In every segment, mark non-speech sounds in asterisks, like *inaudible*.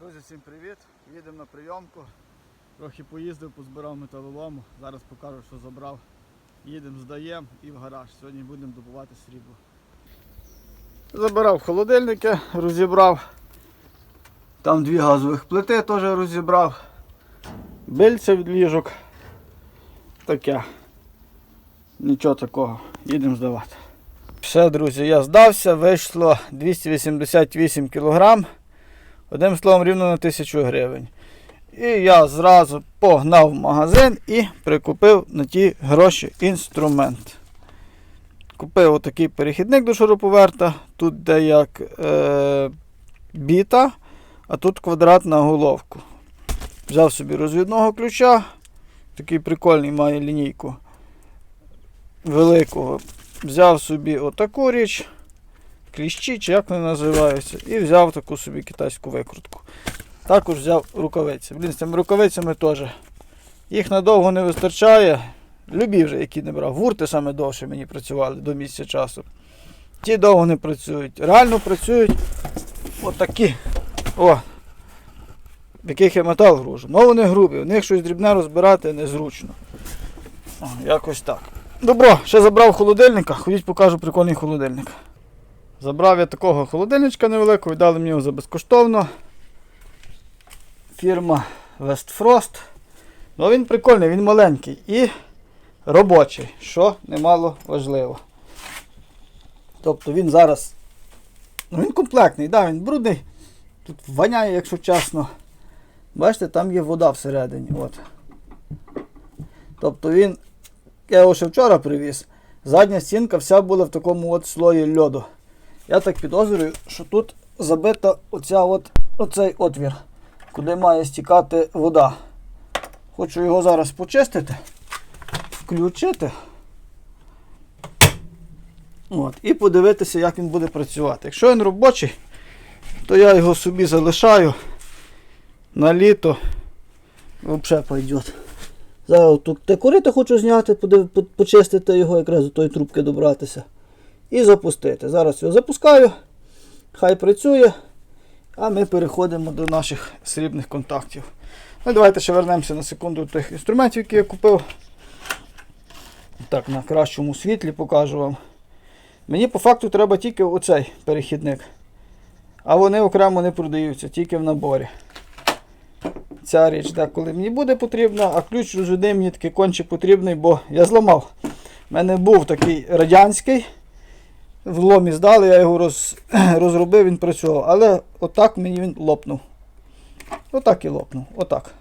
Друзі, всім привіт! Їдемо на прийомку. Трохи поїздив, позбирав металолому. Зараз покажу, що забрав. Їдемо, здаємо і в гараж. Сьогодні будемо добувати срібло. Забирав холодильники, розібрав. Там дві газових плити теж розібрав. Бильце від ліжок. Таке. Нічого такого. Їдемо здавати. Все, друзі, я здався, вийшло 288 кг. Одним словом, рівно на 1000 гривень. І я зразу погнав в магазин і прикупив на ті гроші інструмент. Купив отакий перехідник до шуруповерта. Тут де як е, біта, а тут квадрат на головку. Взяв собі розвідного ключа. Такий прикольний має лінійку великого. Взяв собі отаку річ кліщі, чи як вони називаються, і взяв таку собі китайську викрутку. Також взяв рукавиці. Блін, з цими рукавицями теж. Їх надовго не вистачає. Любі вже, які не брав. Гурти саме довше мені працювали до місяця часу. Ті довго не працюють. Реально працюють отакі. О! В яких я метал гружу. Ну вони грубі, в них щось дрібне розбирати незручно. О, якось так. Добро, ще забрав холодильника, ходіть покажу прикольний холодильник. Забрав я такого холодильничка невеликого, дали мені його за безкоштовно. Фірма Westfrost. Ну він прикольний, він маленький і робочий, що немало важливо. Тобто він зараз. Ну він комплектний, да, він брудний. Тут воняє, якщо чесно. Бачите, там є вода всередині. От. Тобто він. Я його ще вчора привіз. Задня стінка вся була в такому от слої льоду. Я так підозрюю, що тут забита оця от, оцей отвір, куди має стікати вода. Хочу його зараз почистити, включити. От, і подивитися, як він буде працювати. Якщо він робочий, то я його собі залишаю на літо. Взагалі пойдет. Зараз тут те корито хочу зняти, почистити його, якраз до тої трубки добратися. І запустити. Зараз його запускаю. Хай працює. А ми переходимо до наших срібних контактів. Ну, давайте ще вернемося на секунду до тих інструментів, які я купив. Так, на кращому світлі покажу вам. Мені по факту треба тільки оцей перехідник. А вони окремо не продаються, тільки в наборі. Ця річ деколи мені буде потрібна, а ключ розведи мені таки конче потрібний, бо я зламав. У мене був такий радянський. В ломі здали, я його роз, *clears throat* розробив, він працював. Але отак мені він лопнув. Отак і лопнув. Отак.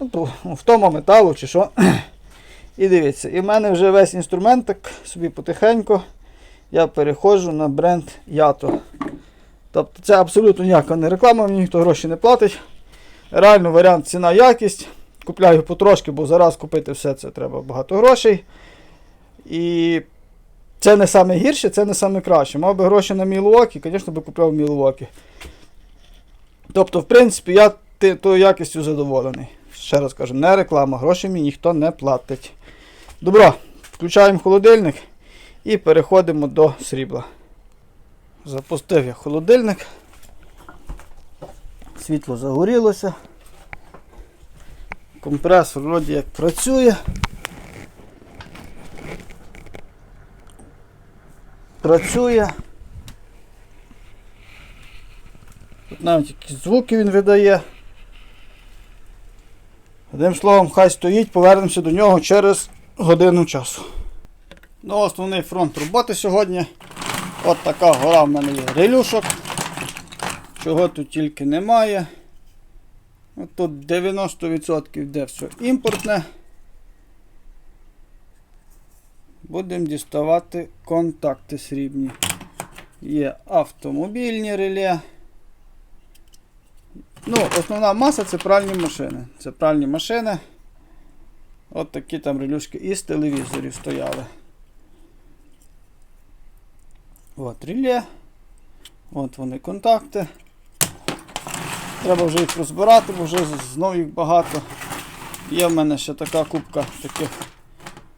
Ну, то, втома металу чи що. *clears throat* І дивіться, і в мене вже весь інструмент так собі потихеньку. Я переходжу на бренд Ято. Тобто це абсолютно ніяка не реклама, мені ніхто гроші не платить. Реально варіант ціна якість. Купляю потрошки, бо зараз купити все це треба багато грошей. І це не саме гірше, це не саме краще. Мав би гроші на Мілуокі, звісно би купляв Мілуокі. Тобто, в принципі, я тою якістю задоволений. Ще раз кажу, не реклама, гроші мені ніхто не платить. Добро, включаємо холодильник і переходимо до срібла. Запустив я холодильник. Світло загорілося. Компресор вроді як працює. Працює. Тут навіть якісь звуки він видає. Одним словом, хай стоїть, повернемося до нього через годину часу. Ну, основний фронт роботи сьогодні. От така гора в мене є релюшок. Чого тут тільки немає. От тут 90% йде все імпортне. Будемо діставати контакти срібні. Є автомобільні реле. Ну, основна маса це пральні машини. Це пральні машини. От такі там релюшки із телевізорів стояли. От реле. От вони контакти. Треба вже їх розбирати, бо вже знову їх багато. Є в мене ще така кубка таких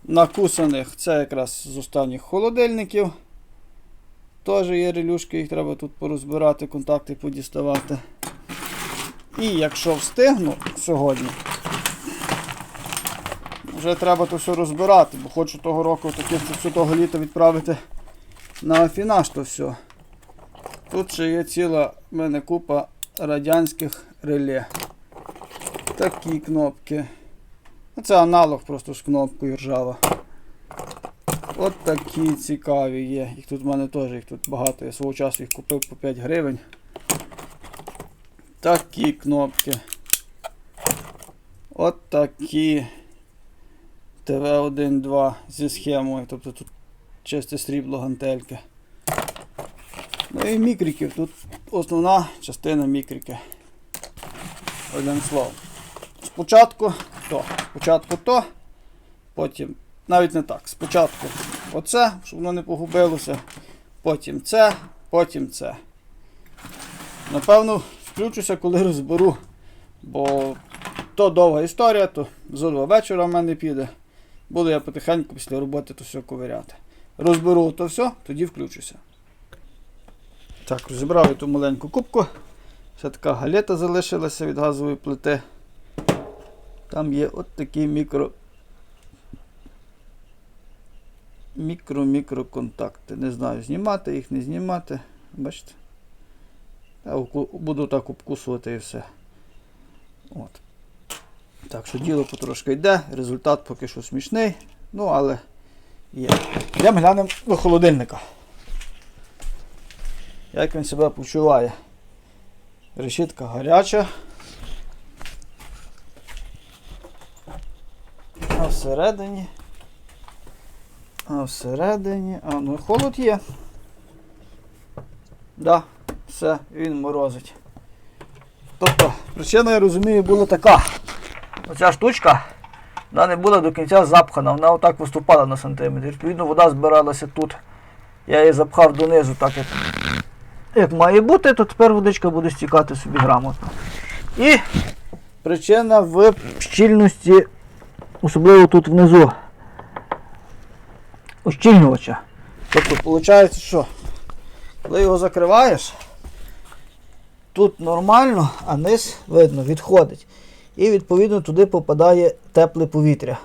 накусаних. Це якраз з останніх холодильників. Теж є релюшки, їх треба тут порозбирати, контакти подіставати. І якщо встигну сьогодні, вже треба то все розбирати, бо хочу того року таки все того літа відправити на афінаж то все. Тут ще є ціла мене купа радянських реле. Такі кнопки. Ну, Це аналог просто з кнопкою ржава. От такі цікаві є. Їх тут в мене теж їх тут багато. Я свого часу їх купив по 5 гривень. Такі кнопки. От такі ТВ-1-2 зі схемою. Тобто тут чисте срібло гантельки. Ну і мікриків. Тут основна частина мікрики. Одним словом. Спочатку то. Спочатку то, потім навіть не так. Спочатку оце, щоб воно не погубилося. Потім це, потім це. Напевно, включуся, коли розберу. Бо то довга історія, то зо два вечора в мене піде. Буду я потихеньку після роботи то все ковиряти. Розберу то все, тоді включуся. Так, розібрав я ту маленьку кубку. Ще така галета залишилася від газової плити. Там є от такі мікро. Мікро-мікроконтакти. Не знаю, знімати їх, не знімати. Бачите? Я буду так обкусувати і все. От. Так що діло потрошки йде, результат поки що смішний. Ну, але є. Йдемо глянемо до холодильника. Як він себе почуває? Решітка гаряча. А всередині. А всередині. А, ну холод є. Да, все, він морозить. Тобто, причина, я розумію, була така. Оця штучка вона не була до кінця запхана, вона отак виступала на сантиметр. Відповідно, вода збиралася тут. Я її запхав донизу, так як, як має бути, то тепер водичка буде стікати собі грамотно. І причина в щільності, особливо тут внизу. Ущільнювача. Тобто, виходить, що коли його закриваєш, тут нормально, а низ видно, відходить. І відповідно туди попадає тепле повітря.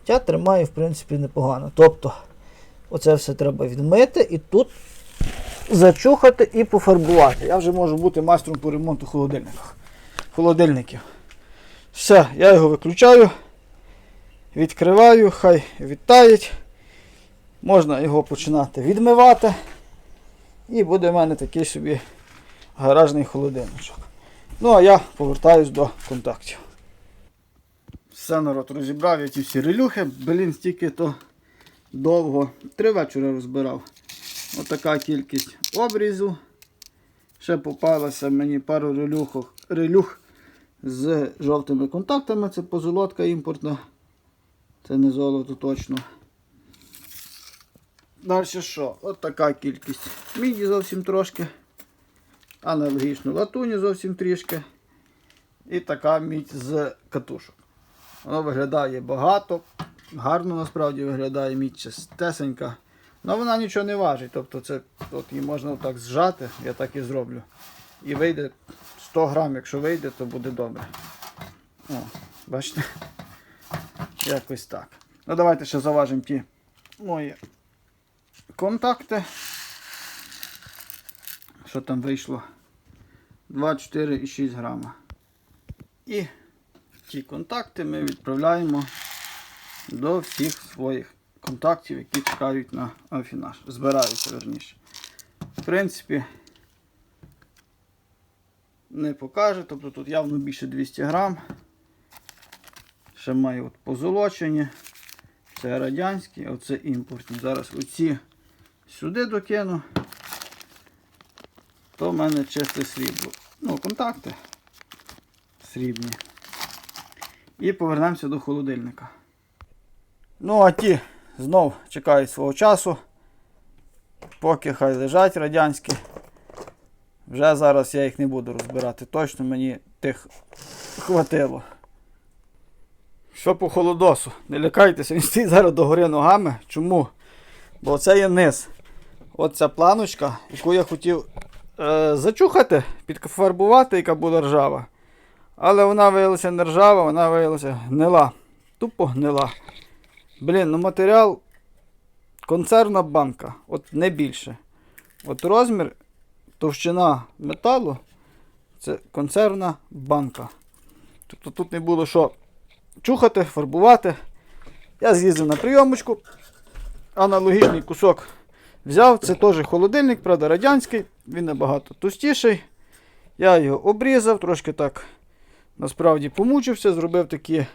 Хоча тримає, в принципі, непогано. Тобто, оце все треба відмити і тут зачухати і пофарбувати. Я вже можу бути майстром по ремонту холодильників. холодильників. Все, я його виключаю, відкриваю, хай відтають. Можна його починати відмивати. І буде в мене такий собі гаражний холодильничок. Ну, а я повертаюсь до контактів. Все, народ, розібрав я ті всі релюхи, блін, стільки то довго. Три вечора розбирав. Отака кількість обрізу. Ще попалося мені пару релюхок, релюх з жовтими контактами. Це позолотка імпортна. Це не золото точно. Далі що? От така кількість. Міді зовсім трошки. Аналогічно латуні зовсім трішки. І така мідь з катушок. Воно виглядає багато. Гарно насправді виглядає мідь чистесенька. Але вона нічого не важить. Тобто це от її можна так зжати, я так і зроблю. І вийде 100 грам, якщо вийде, то буде добре. О, бачите? Якось так. Ну давайте ще заважимо ті мої контакти. Що там вийшло? 2,4,6 грама. І ті контакти ми відправляємо до всіх своїх контактів, які чекають на афінаж. Збираються верніше. В принципі, не покаже, тобто тут явно більше 200 грам. Ще маю от позолочені. Це радянські, а це імпортні. Зараз оці сюди докину. То в мене чисте срібло. Ну, контакти срібні. І повернемося до холодильника. Ну, а ті знов чекають свого часу. Поки хай лежать радянські. Вже зараз я їх не буду розбирати. Точно мені тих хватило. Що по холодосу? Не лякайтеся, він стоїть зараз догори ногами. Чому? Бо це є низ. От ця планочка, яку я хотів е, зачухати, підфарбувати, яка була ржава. Але вона виявилася не ржава, вона виявилася гнила. Тупо гнила. Блін, ну матеріал консервна банка, от не більше. От розмір, товщина металу це консервна банка. Тобто тут не було що чухати, фарбувати. Я з'їздив на прийомочку. Аналогічний кусок взяв. Це теж холодильник, правда, радянський, він набагато товстіший. Я його обрізав, трошки так насправді помучився, зробив такі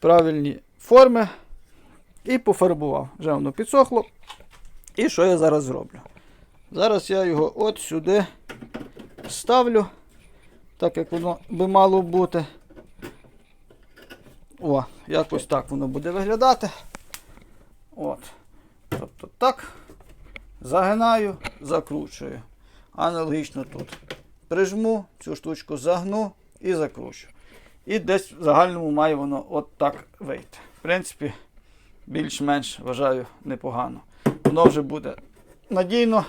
правильні форми і пофарбував. Вже воно підсохло. І що я зараз зроблю? Зараз я його от сюди ставлю, так як воно би мало бути. О, якось так воно буде виглядати. От. Тобто так. Загинаю, закручую. Аналогічно тут. Прижму, цю штучку загну і закручу. І десь в загальному має воно от так вийти. В принципі, більш-менш вважаю непогано. Воно вже буде надійно.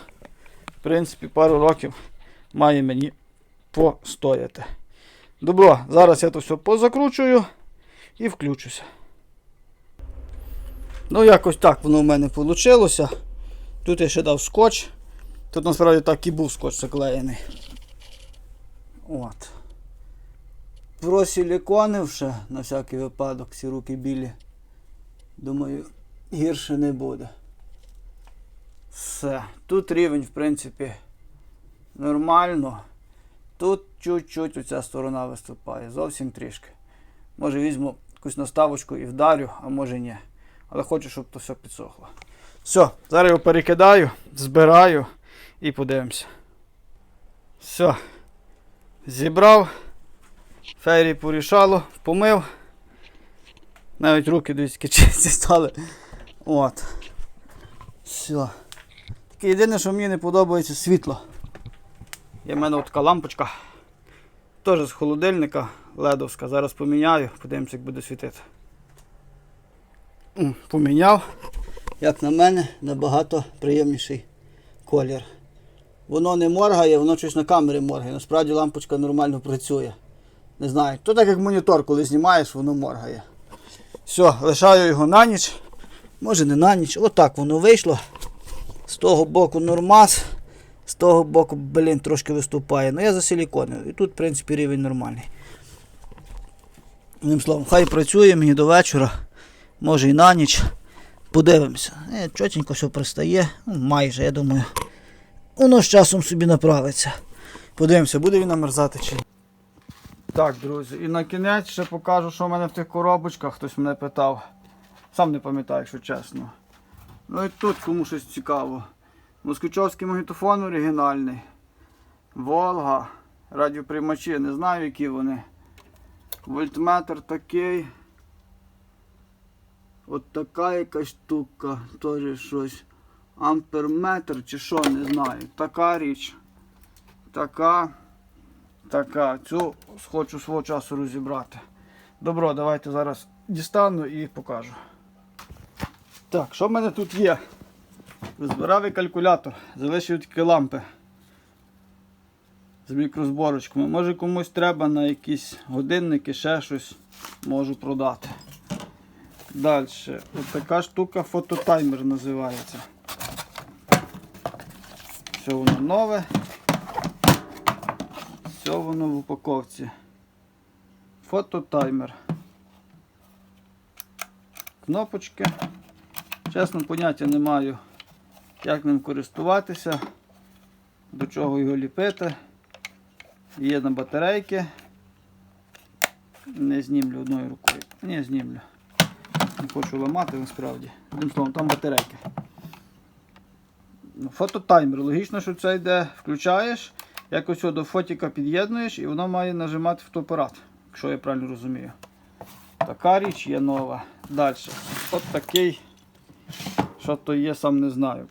Принципі, пару років має мені постояти. Добро, зараз я то все позакручую і включуся. Ну, якось так воно в мене вийшло. Тут я ще дав скотч. Тут насправді так і був скотч заклеєний. От. Просіліконивши на всякий випадок, всі руки білі. Думаю, гірше не буде. Все. Тут рівень, в принципі, нормально. Тут чуть-чуть оця сторона виступає, зовсім трішки. Може візьму якусь наставочку і вдарю, а може ні. Але хочу, щоб то все підсохло. Все, зараз його перекидаю, збираю і подивимося. Все. Зібрав. Фейрі порішало, помив. Навіть руки дивіться, чисті стали. От. Все. Єдине, що мені не подобається світло. Є в мене така лампочка. Теж з холодильника ледовська. Зараз поміняю, подивимося, як буде світити. Поміняв. Як на мене, набагато приємніший колір. Воно не моргає, воно щось на камері моргає. Насправді лампочка нормально працює. Не знаю. То так як монітор, коли знімаєш, воно моргає. Все, лишаю його на ніч. Може не на ніч. Отак воно вийшло. З того боку нормас. З того боку, блін, трошки виступає. Ну я засиліконив. І тут, в принципі, рівень нормальний. Одним словом, хай працює мені до вечора. Може і на ніч. Подивимося. Е, чотенько все пристає. Ну, майже, я думаю. Воно з часом собі направиться. Подивимося, буде він намерзати чи ні. Так, друзі, і на кінець ще покажу, що в мене в тих коробочках, хтось мене питав. Сам не пам'ятаю, якщо чесно. Ну і тут кому щось цікаво. Москвичовський магнітофон оригінальний. Волга. Радіоприймачі, не знаю, які вони. Вольтметр такий. От така якась штука, теж щось. Амперметр чи що, не знаю. Така річ. Така. Така. Цю хочу свого часу розібрати. Добро, давайте зараз дістану і покажу. Так, що в мене тут є? Збирав я калькулятор, залишив тільки лампи з мікрозборочками. Може комусь треба на якісь годинники, ще щось можу продати. Далі. Ось така штука фототаймер називається. Все воно нове. Все воно в упаковці. Фототаймер. Кнопочки. Чесно, поняття не маю, як ним користуватися, до чого його ліпити. Є на батарейки. Не знімлю одною рукою. Ні, знімлю. Не хочу ламати насправді. Одним словом, там батарейки. Ну, Фототаймер. Логічно, що це йде, включаєш, якось його до фотіка під'єднуєш і воно має нажимати фотоапарат, якщо я правильно розумію. Така річ є нова. Далі. От такий. Що то є, сам не знаю.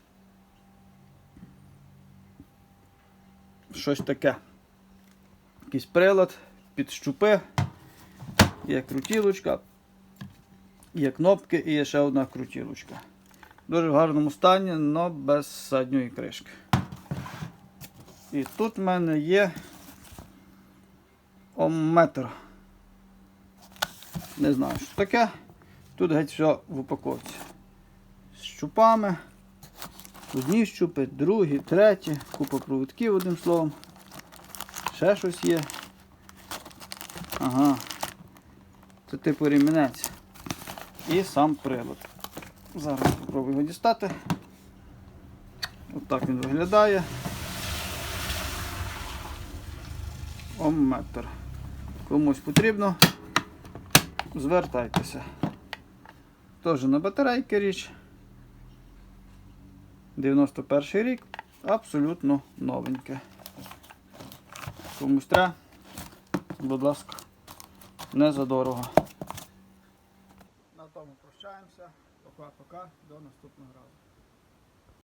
Щось таке. Якийсь прилад, під щупи, є крутілочка, є кнопки і є ще одна крутілочка. Дуже в гарному стані, але без задньої кришки. І тут в мене є омметр. Не знаю, що таке. Тут геть все в упаковці. Щупами. Одні щупи, другі, треті, купа проводків, одним словом. Ще щось є. Ага. Це типу ремінець. І сам прилад. Зараз спробую його дістати. Отак він виглядає. Омметр. Комусь потрібно, звертайтеся. Теж на батарейки річ. 91 рік. Абсолютно новеньке. Комусь треба, будь ласка, не задорого. На тому прощаємося. Пока-пока. До наступного разу.